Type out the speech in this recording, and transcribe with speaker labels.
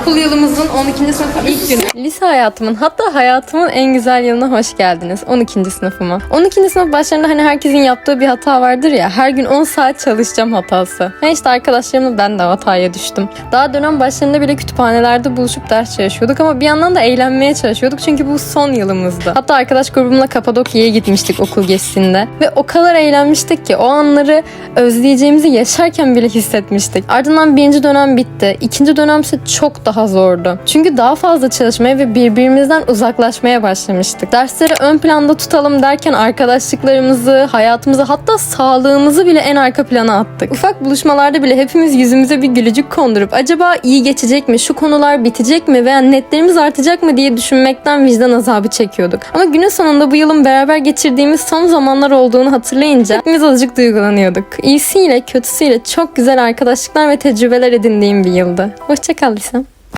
Speaker 1: okul yılımızın 12. sınıfı ilk günü. Lise hayatımın hatta hayatımın en güzel yılına hoş geldiniz. 12. sınıfıma. 12. sınıf başlarında hani herkesin yaptığı bir hata vardır ya. Her gün 10 saat çalışacağım hatası. Ha işte arkadaşlarımla ben de hataya düştüm. Daha dönem başlarında bile kütüphanelerde buluşup ders çalışıyorduk ama bir yandan da eğlenmeye çalışıyorduk. Çünkü bu son yılımızdı. Hatta arkadaş grubumla Kapadokya'ya gitmiştik okul gezisinde. Ve o kadar eğlenmiştik ki o anları özleyeceğimizi yaşarken bile hissetmiştik. Ardından birinci dönem bitti. İkinci dönemse daha zordu. Çünkü daha fazla çalışmaya ve birbirimizden uzaklaşmaya başlamıştık. Dersleri ön planda tutalım derken arkadaşlıklarımızı, hayatımızı hatta sağlığımızı bile en arka plana attık. Ufak buluşmalarda bile hepimiz yüzümüze bir gülücük kondurup acaba iyi geçecek mi, şu konular bitecek mi veya netlerimiz artacak mı diye düşünmekten vicdan azabı çekiyorduk. Ama günün sonunda bu yılın beraber geçirdiğimiz son zamanlar olduğunu hatırlayınca hepimiz azıcık duygulanıyorduk. İyisiyle kötüsüyle çok güzel arkadaşlıklar ve tecrübeler edindiğim bir yıldı. Hoşçakal Lisem.